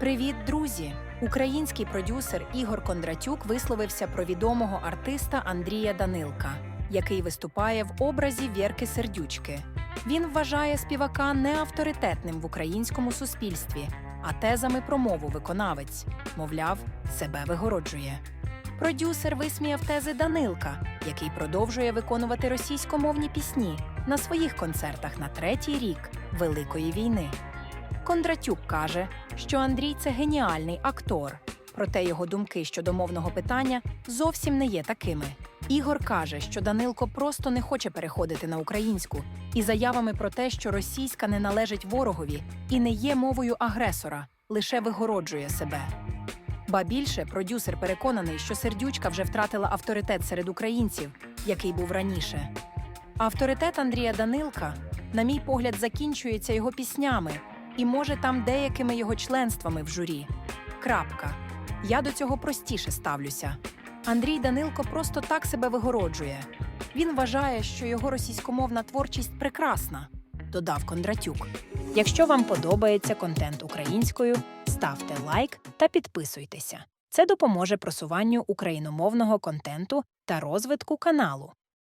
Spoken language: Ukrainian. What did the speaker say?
Привіт, друзі! Український продюсер Ігор Кондратюк висловився про відомого артиста Андрія Данилка, який виступає в образі Вєрки Сердючки. Він вважає співака не авторитетним в українському суспільстві, а тезами про мову виконавець, мовляв, себе вигороджує. Продюсер висміяв тези Данилка, який продовжує виконувати російськомовні пісні на своїх концертах на третій рік Великої війни. Кондратюк каже, що Андрій це геніальний актор, проте його думки щодо мовного питання зовсім не є такими. Ігор каже, що Данилко просто не хоче переходити на українську, і заявами про те, що російська не належить ворогові і не є мовою агресора, лише вигороджує себе. Ба більше продюсер переконаний, що сердючка вже втратила авторитет серед українців, який був раніше. Авторитет Андрія Данилка, на мій погляд, закінчується його піснями і може там деякими його членствами в журі. Крапка. Я до цього простіше ставлюся. Андрій Данилко просто так себе вигороджує. Він вважає, що його російськомовна творчість прекрасна, додав Кондратюк. Якщо вам подобається контент українською, ставте лайк та підписуйтеся. Це допоможе просуванню україномовного контенту та розвитку каналу.